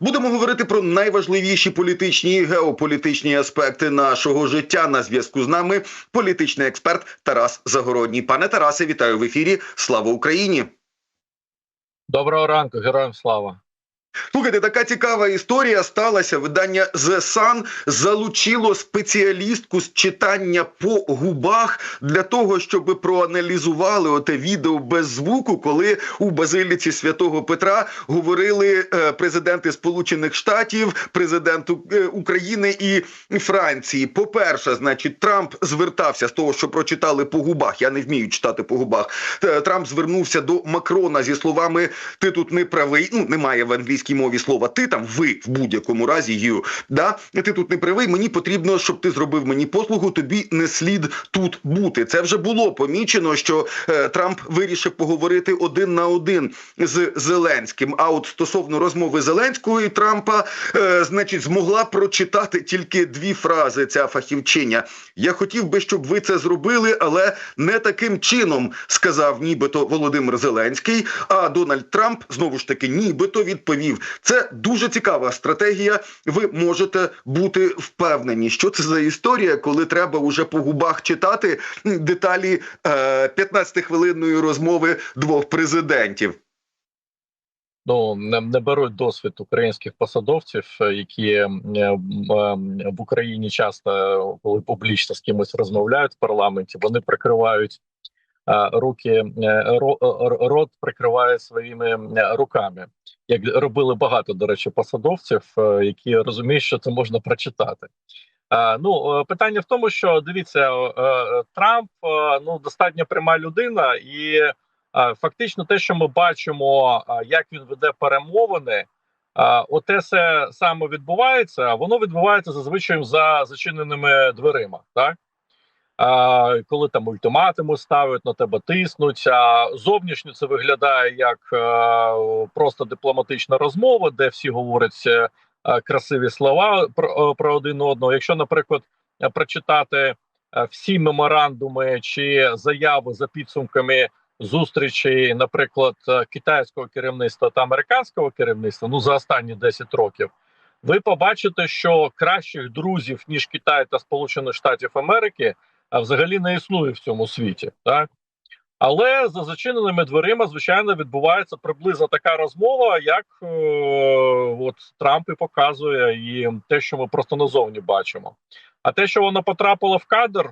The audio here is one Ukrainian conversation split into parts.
Будемо говорити про найважливіші політичні і геополітичні аспекти нашого життя. На зв'язку з нами політичний експерт Тарас Загородній. Пане Тарасе, вітаю в ефірі. Слава Україні! Доброго ранку, героям слава. Слухайте, така цікава історія сталася. Видання The Sun залучило спеціалістку з читання по губах для того, щоб проаналізували оте відео без звуку, коли у базиліці святого Петра говорили е, президенти Сполучених Штатів, президент е, України і Франції. По перше, значить, Трамп звертався з того, що прочитали по губах. Я не вмію читати по губах. Е, Трамп звернувся до Макрона зі словами: Ти тут не правий. Ну немає в англійській мові слова ти там, ви в будь-якому разі you, да? Ти тут не правий. Мені потрібно, щоб ти зробив мені послугу. Тобі не слід тут бути. Це вже було помічено, що е, Трамп вирішив поговорити один на один з Зеленським. А от стосовно розмови Зеленського і Трампа, е, значить, змогла прочитати тільки дві фрази. Ця фахівчиня. Я хотів би, щоб ви це зробили, але не таким чином, сказав нібито Володимир Зеленський. А Дональд Трамп знову ж таки нібито відповів: це дуже цікава стратегія. Ви можете бути впевнені, що це за історія, коли треба уже по губах читати деталі е, 15-хвилинної розмови двох президентів. Ну не, не беруть досвід українських посадовців, е, які е, е, в Україні часто, коли публічно з кимось розмовляють в парламенті, вони прикривають е, руки, е, ро- рот прикриває своїми е, руками, як робили багато, до речі, посадовців, е, які розуміють, що це можна прочитати. Е, Ну е, питання в тому, що дивіться, е, е, Трамп е, ну достатньо пряма людина, і е, фактично те, що ми бачимо, е, як він веде перемовини, е, оте все саме відбувається. Воно відбувається зазвичай за зачиненими дверима, так. Коли там ультиматуми ставлять на тебе тиснуть, а зовнішньо це виглядає як е, просто дипломатична розмова, де всі говорять е, е, красиві слова про, про один одного. Якщо, наприклад, прочитати всі меморандуми чи заяви за підсумками зустрічі, наприклад, китайського керівництва та американського керівництва, ну за останні 10 років, ви побачите, що кращих друзів ніж Китай та Сполучених Штатів Америки взагалі не існує в цьому світі, так але за зачиненими дверима, звичайно, відбувається приблизно така розмова, як е, от Трамп і показує, і те, що ми просто назовні бачимо. А те, що воно потрапило в кадр,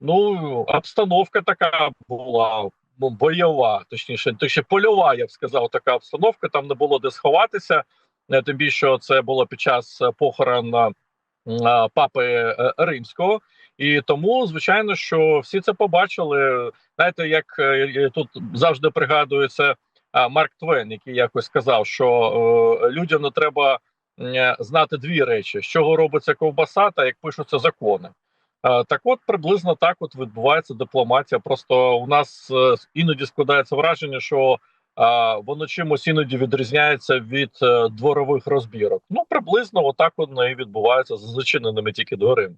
ну обстановка така була ну, бойова, точніше, точніше, польова, я б сказав, така обстановка. Там не було де сховатися. Е, Тим більше це було під час похорон е, папи е, римського. І тому, звичайно, що всі це побачили. Знаєте, як е, тут завжди пригадується Марк Твен, який якось сказав, що е, людям не треба е, знати дві речі: з чого робиться ковбаса, та як пишуться закони. Так, от приблизно так от відбувається дипломатія. Просто у нас іноді складається враження, що воно чимось іноді відрізняється від дворових розбірок. Ну приблизно отак воно і відбувається за зачиненими тільки дверима.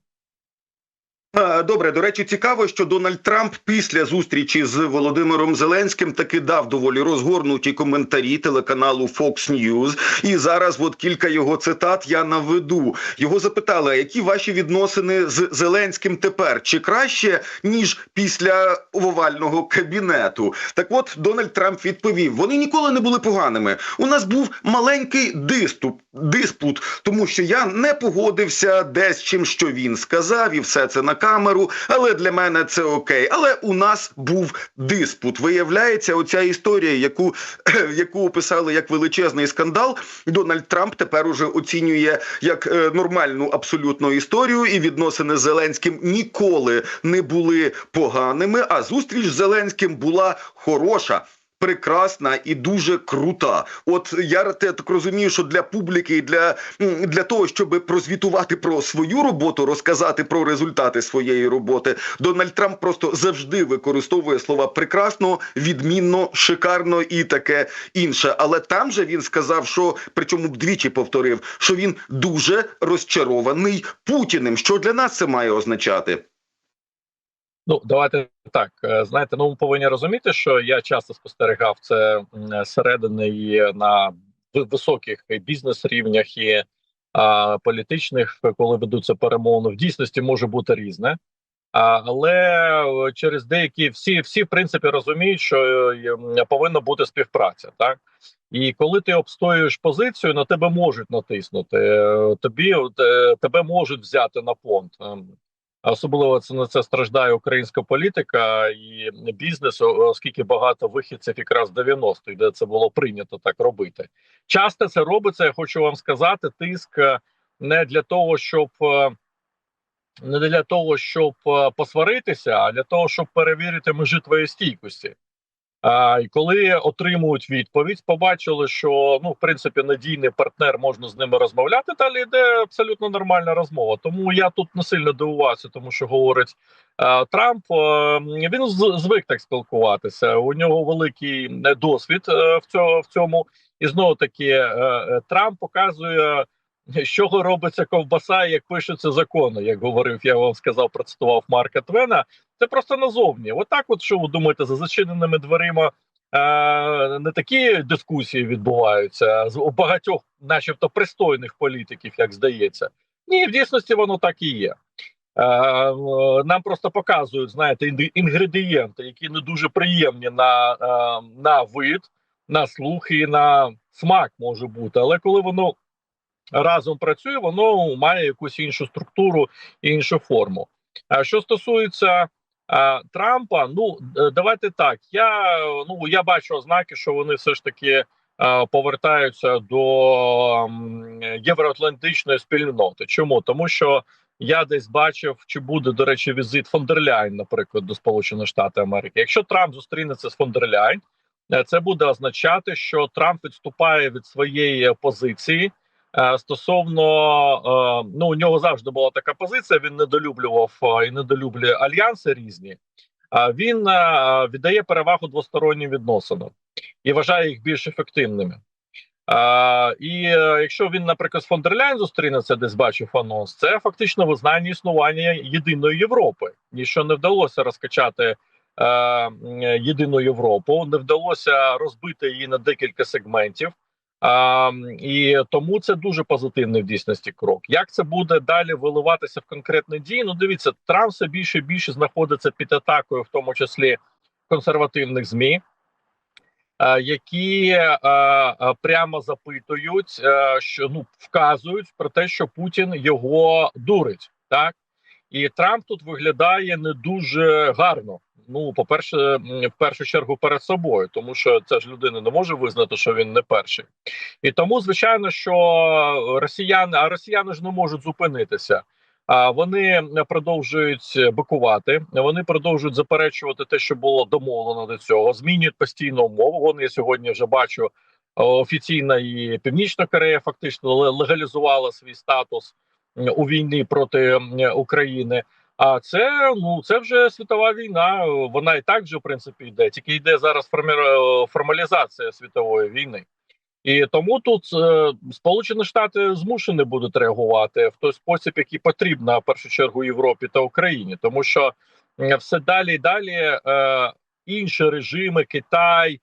Добре, до речі, цікаво, що Дональд Трамп після зустрічі з Володимиром Зеленським таки дав доволі розгорнуті коментарі телеканалу Fox News. І зараз от кілька його цитат я наведу. Його запитали, які ваші відносини з Зеленським тепер? Чи краще ніж після овального кабінету? Так, от Дональд Трамп відповів: вони ніколи не були поганими. У нас був маленький диступ, диспут, тому що я не погодився десь чим, що він сказав, і все це на камеру. Але для мене це окей. Але у нас був диспут. Виявляється, оця історія, яку, яку описали як величезний скандал, Дональд Трамп тепер уже оцінює як е, нормальну абсолютно історію, і відносини з Зеленським ніколи не були поганими. А зустріч з Зеленським була хороша. Прекрасна і дуже крута. От я так розумію, що для публіки для, для того, щоб прозвітувати про свою роботу, розказати про результати своєї роботи, Дональд Трамп просто завжди використовує слова прекрасно, відмінно, шикарно і таке інше. Але там же він сказав, що причому двічі повторив, що він дуже розчарований Путіним. Що для нас це має означати? Ну, давайте так. е, Знаєте, ну ми повинні розуміти, що я часто спостерігав це м, зсередини і на високих бізнес рівнях і а, політичних, коли ведуться перемовини, в дійсності може бути різне. А, але е, через деякі всі, всі в принципі розуміють, що е, повинна бути співпраця, так і коли ти обстоюєш позицію, на тебе можуть натиснути. Тобі тебе можуть взяти на понт. Особливо це на це страждає українська політика і бізнес, оскільки багато вихідців якраз 90-х, де це було прийнято так робити. Часто це робиться. Я хочу вам сказати, тиск е, не для того, щоб е, не для того, щоб е, посваритися, а для того, щоб перевірити межі твоєї стійкості. І коли отримують відповідь, побачили, що ну в принципі надійний партнер можна з ними розмовляти. Далі йде абсолютно нормальна розмова. Тому я тут не сильно дивувався, тому що говорить е, Трамп. Е, він звик так спілкуватися. У нього великий е, досвід е, в цьому в цьому. І знову таки е, е, Трамп показує. З чого робиться ковбаса, як пишуться закони, як говорив, я вам сказав, процитував Марка Твена. Це просто назовні. Отак, от що ви думаєте, за зачиненими дверима е, не такі дискусії відбуваються з у багатьох, начебто, пристойних політиків, як здається. Ні, в дійсності воно так і є. Е, нам просто показують, знаєте, інгредієнти, які не дуже приємні на, е, на вид, на слух і на смак може бути. Але коли воно разом працює, воно має якусь іншу структуру іншу форму. А що стосується Трампа, ну е, давайте так. Я ну я бачу ознаки, що вони все ж таки повертаються до євроатлантичної спільноти. Чому тому, що я десь бачив, чи буде до речі, візит Фондерляйн, наприклад, до Сполучених Штатів Америки. Якщо Трамп зустрінеться з Фондерляйн, е, це буде означати, що Трамп відступає від своєї позиції. Е, Стосовно е, ну у нього завжди була така позиція. Він недолюблював е, і недолюблює альянси різні. Він віддає перевагу двостороннім відносинам і вважає їх більш ефективними. І якщо він, наприклад, з Фондерляйн зустрінеться, десь бачив анонс, це фактично визнання існування єдиної Європи. Ніщо не вдалося розкачати єдину Європу, не вдалося розбити її на декілька сегментів. І тому це дуже позитивний в дійсності крок. Як це буде далі виливатися в конкретні дії? Ну, дивіться, Трамп все більше і більше знаходиться під атакою, в тому числі консервативних змі, е, які е, е, прямо запитують, е, що ну вказують про те, що Путін його дурить, так і Трамп тут виглядає не дуже гарно. Ну, по перше, в першу чергу перед собою, тому що ця ж людина не може визнати, що він не перший, і тому звичайно, що росіяни, а росіяни ж не можуть зупинитися. А вони продовжують бикувати, вони продовжують заперечувати те, що було домовлено до цього. Змінюють постійно умови. Вони я сьогодні вже бачу офіційна і Північна Корея фактично легалізувала свій статус у війні проти України. А це ну це вже світова війна. Вона і так вже в принципі йде. Тільки йде зараз формалізація світової війни, і тому тут е, Сполучені Штати змушені будуть реагувати в той спосіб, який потрібно в першу чергу Європі та Україні, тому що все далі і далі е, інші режими, Китай, е,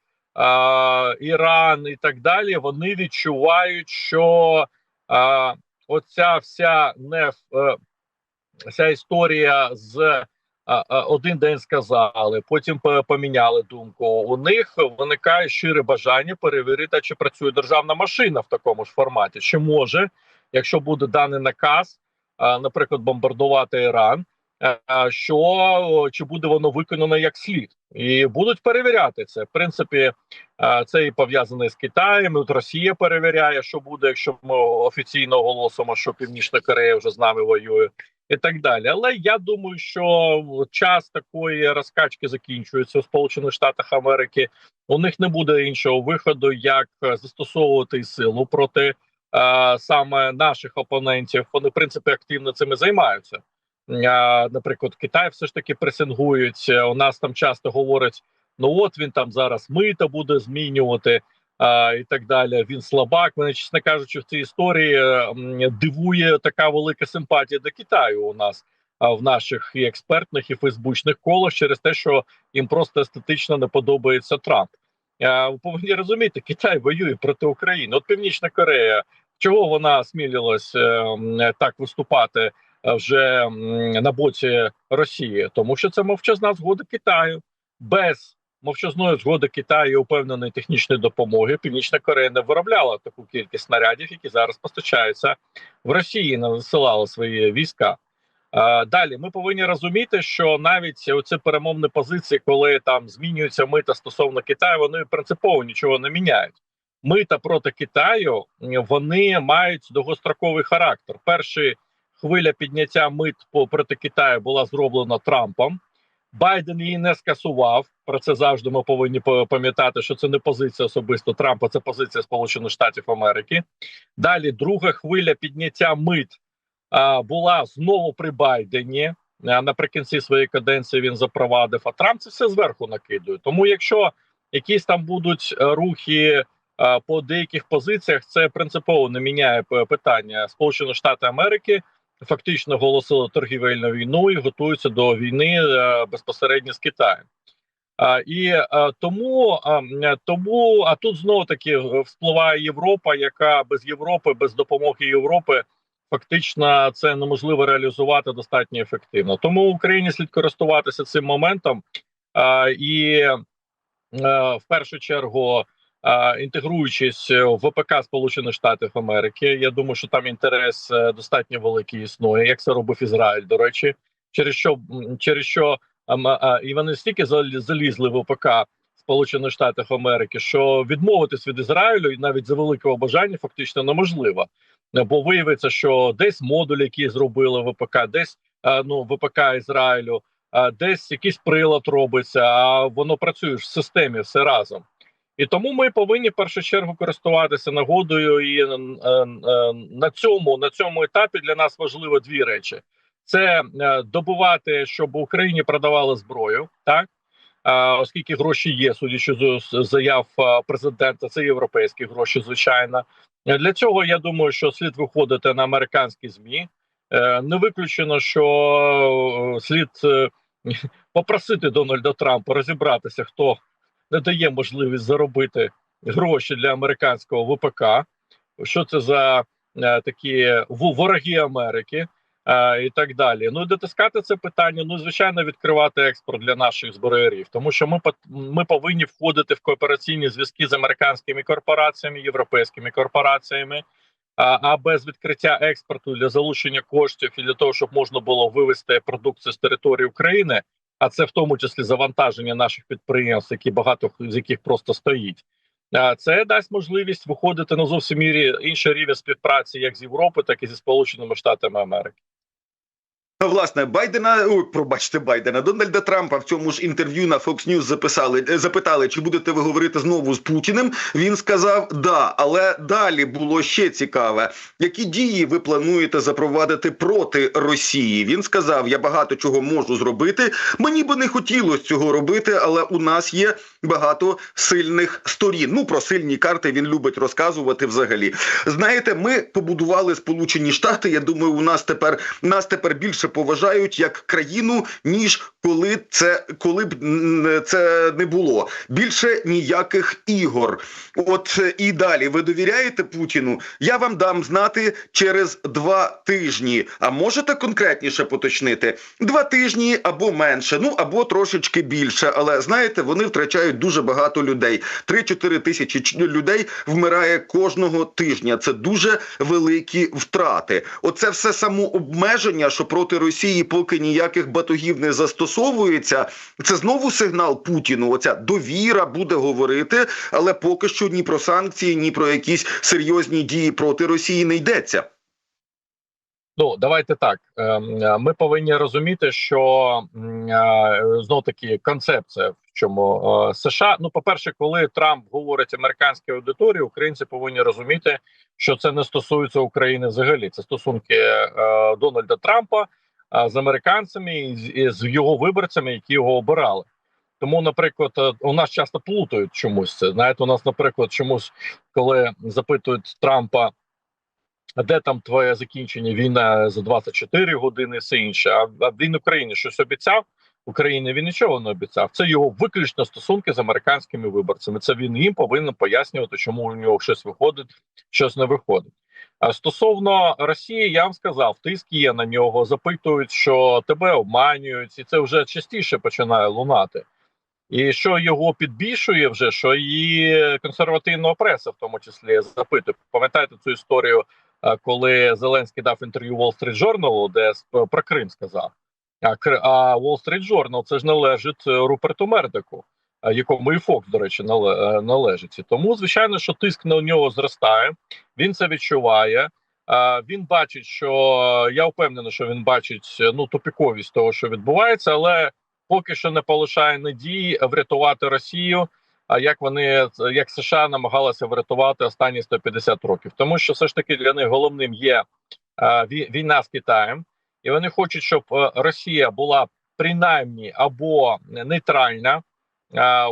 Іран і так далі. Вони відчувають, що е, оця вся не е, Ця історія з а, а, один день сказали, потім поміняли думку. У них виникає щире бажання перевірити, чи працює державна машина в такому ж форматі. Чи може, якщо буде даний наказ, наприклад, бомбардувати Іран, що чи буде воно виконано як слід, і будуть перевіряти це. В принципі, це і пов'язане з Китаєм. От Росія перевіряє, що буде, якщо ми офіційно оголосимо, що Північна Корея вже з нами воює і так далі. Але я думаю, що час такої розкачки закінчується у Сполучених Штатах Америки. У них не буде іншого виходу, як застосовувати силу проти е, саме наших опонентів. Вони в принципі активно цим і займаються. Е, наприклад, Китай все ж таки пресингують. У нас там часто говорять: ну от він там зараз мита буде змінювати. А, і так далі. Він слабак. Мене, чесно кажучи, в цій історії дивує така велика симпатія до Китаю у нас в наших і експертних і фейсбучних колах через те, що їм просто естетично не подобається Трамп. е, ви повинні розуміти, Китай воює проти України. От Північна Корея, чого вона осмілилась е, так виступати е, вже на боці Росії, тому що це мовчазна згода Китаю без мовчазної згоди Китаю упевненої технічної допомоги. Північна Корея не виробляла таку кількість снарядів, які зараз постачаються в Росії. Не висилала свої війська. Е, Далі ми повинні розуміти, що навіть оці перемовні позиції, коли там змінюються мита стосовно Китаю, вони принципово нічого не міняють. Мита проти Китаю вони мають довгостроковий характер. Перша хвиля підняття мит по проти Китаю була зроблена Трампом. Байден її не скасував. Про це завжди ми повинні по- пам'ятати, що це не позиція особисто Трампа, це позиція Сполучених Штатів Америки. Далі друга хвиля підняття мит а, була знову при Байдені. А, Наприкінці своєї каденції він запровадив. А Трамп це все зверху накидує. Тому, якщо якісь там будуть е, рухи е, по деяких позиціях, це принципово не міняє питання. Сполучені Штати Америки фактично оголосили торгівельну війну і готуються до війни е, безпосередньо з Китаєм. А, і е, тому, а, тому, а тут знову таки е, вспливає Європа, яка без Європи, без допомоги Європи фактично це неможливо реалізувати достатньо ефективно. Тому Україні слід користуватися цим моментом а, і е, в першу чергу. Інтегруючись в ВПК Сполучених Штатів Америки, я думаю, що там інтерес е, достатньо великий існує, як це робив Ізраїль. До речі, через що через що і вони стільки зал- залізли в ВПК Сполучених Штатів Америки, що відмовитись від Ізраїлю і навіть за великого бажання фактично неможливо. Е, Бо виявиться, що десь модуль, який зробили ВПК, десь е, ну ВПК Ізраїлю, десь якийсь прилад робиться, а воно працює в системі все разом. І тому ми повинні в першу чергу користуватися нагодою. І е, е, на цьому на цьому етапі для нас важливо дві речі: це е, добувати, щоб Україні продавали зброю, так оскільки гроші є, судячи з заяв президента, це європейські гроші, звичайно. Е, Для цього я думаю, що слід виходити на американські змі. Е, Не виключено, що е, слід е, попросити Дональда Трампа розібратися, хто не дає можливість заробити гроші для американського ВПК. Що це за е, такі вороги Америки? е, і так далі. Ну дотискати це питання. Ну звичайно, відкривати експорт для наших зброярів, тому що ми ми повинні входити в коопераційні зв'язки з американськими корпораціями, європейськими корпораціями. А, а без відкриття експорту для залучення коштів і для того, щоб можна було вивести продукцію з території України, а це в тому числі завантаження наших підприємств, які багато з яких просто стоїть. Це дасть можливість виходити на зовсім мірі інший рівень співпраці, як з Європи, так і зі Сполученими Штатами Америки. Власне, Байдена, ой, пробачте Байдена, Дональда Трампа в цьому ж інтерв'ю на Fox News записали, е, запитали, чи будете ви говорити знову з Путіним. Він сказав да, але далі було ще цікаве. Які дії ви плануєте запровадити проти Росії? Він сказав: Я багато чого можу зробити. Мені би не хотілося цього робити, але у нас є багато сильних сторін. Ну про сильні карти він любить розказувати взагалі. Знаєте, ми побудували Сполучені Штати. Я думаю, у нас тепер нас тепер більше поважають як країну, ніж коли це коли б це не було. Більше ніяких ігор. От е, і далі ви довіряєте Путіну? Я вам дам знати через два тижні. А можете конкретніше поточнити? Два тижні або менше, ну або трошечки більше. Але знаєте, вони втрачають дуже багато людей. 3-4 тисячі людей вмирає кожного тижня. Це дуже великі втрати. Оце все самообмеження, що проти Росії поки ніяких батогів не застосовується. Це знову сигнал Путіну. Оця довіра буде говорити, але поки що ні про санкції, ні про якісь серйозні дії проти Росії не йдеться. Ну давайте так. ем, е, Ми повинні розуміти, що знов таки концепція в чому е, США. Ну, по перше, коли Трамп говорить американській аудиторії, українці повинні розуміти, що це не стосується України взагалі. Це стосунки е, Дональда Трампа е, з американцями і з- його виборцями, які його обирали. Тому, наприклад, е, у нас часто плутають чомусь це. Знаєте, у нас, наприклад, чомусь, коли запитують Трампа. Де там твоє закінчення війна за 24 години, все інше? А він Україні щось обіцяв? Україні він нічого не обіцяв. Це його виключно стосунки з американськими виборцями. Це він їм повинен пояснювати, чому у нього щось виходить, щось не виходить. А стосовно Росії, я вам сказав, тиск є на нього. Запитують, що тебе обманюють, і це вже частіше починає лунати. І що його підбільшує вже, що і консервативного преса, в тому числі, запитує. Пам'ятаєте цю історію, е, коли Зеленський дав інтерв'ю Wall Street Journal, де про Крим сказав. А, Wall Street Journal це ж належить е, Руперту Мердику, е, якому і Фокс, до речі, е, належить. Тому, звичайно, що тиск на нього зростає, він це відчуває. Він бачить, що я впевнений, що він бачить е, ну тупіковість того, що відбувається, але поки що не полишає надії врятувати Росію. А як вони як США намагалися врятувати останні 150 років, тому що все ж таки для них головним є е, війна з Китаєм, і вони хочуть, щоб е, Росія була принаймні або нейтральна е,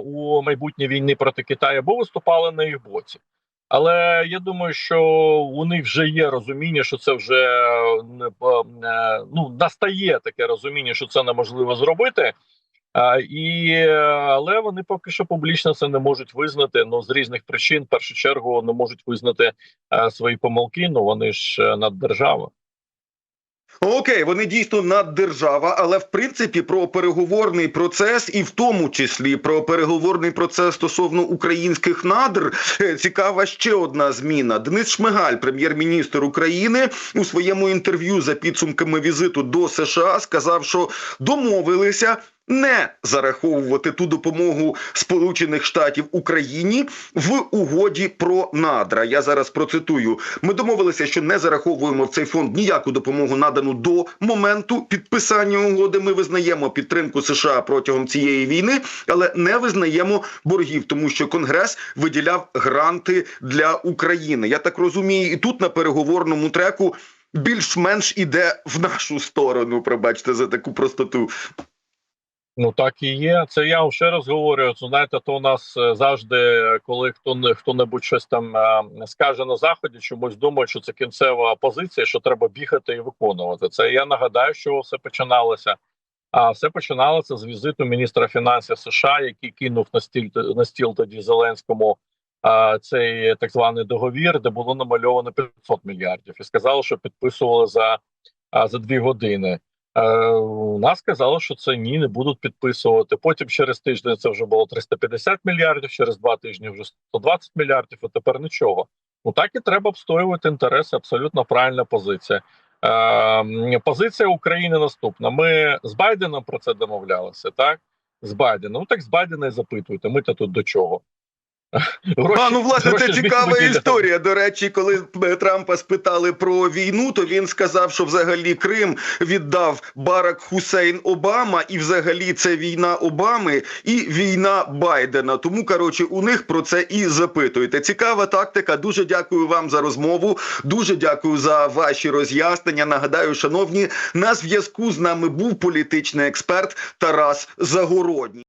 у майбутній війни проти Китаю, або виступала на їх боці. Але я думаю, що у них вже є розуміння, що це вже е, е, ну настає таке розуміння, що це неможливо зробити. А, і е, але вони поки що публічно це не можуть визнати. Ну з різних причин, в першу чергу, не можуть визнати е, свої помилки. Ну вони ж е, наддержава. Окей, вони дійсно наддержава, але в принципі про переговорний процес, і в тому числі про переговорний процес стосовно українських надр, е, цікава ще одна зміна. Денис Шмигаль, прем'єр-міністр України, у своєму інтерв'ю за підсумками візиту до США сказав, що домовилися. Не зараховувати ту допомогу Сполучених Штатів Україні в угоді про надра. Я зараз процитую. Ми домовилися, що не зараховуємо в цей фонд ніяку допомогу надану до моменту підписання угоди. Ми визнаємо підтримку США протягом цієї війни, але не визнаємо боргів, тому що Конгрес виділяв гранти для України. Я так розумію, і тут на переговорному треку більш-менш іде в нашу сторону. Пробачте за таку простоту. Ну так і є. Це я вам ще раз говорю. Це, знаєте, то у нас е, завжди, коли хто не хто небудь щось там е, скаже на заході, чомусь думають, що це кінцева позиція, що треба бігати і виконувати це. Я нагадаю, що все починалося. А все починалося з візиту міністра фінансів США, який кинув на стіл на стіл тоді Зеленському а, цей так званий договір, де було намальовано 500 мільярдів, і сказали, що підписували за, за дві години. Е, нас сказали, що це ні, не будуть підписувати. Потім через тиждень це вже було 350 мільярдів, через два тижні вже 120 мільярдів, а тепер нічого. Ну так і треба обстоювати інтереси. Абсолютно правильна позиція. Е, позиція України наступна. Ми з Байденом про це домовлялися, так? З Байденом. Ну так з Байдена і запитуйте. Ми то тут до чого? Гроші, А ну власне це цікава історія. До речі, коли Трампа спитали про війну, то він сказав, що взагалі Крим віддав Барак Хусейн Обама, і взагалі це війна Обами і війна Байдена. Тому коротше, у них про це і запитуєте. Цікава тактика. Дуже дякую вам за розмову. Дуже дякую за ваші роз'яснення. Нагадаю, шановні, на зв'язку з нами був політичний експерт Тарас Загородній.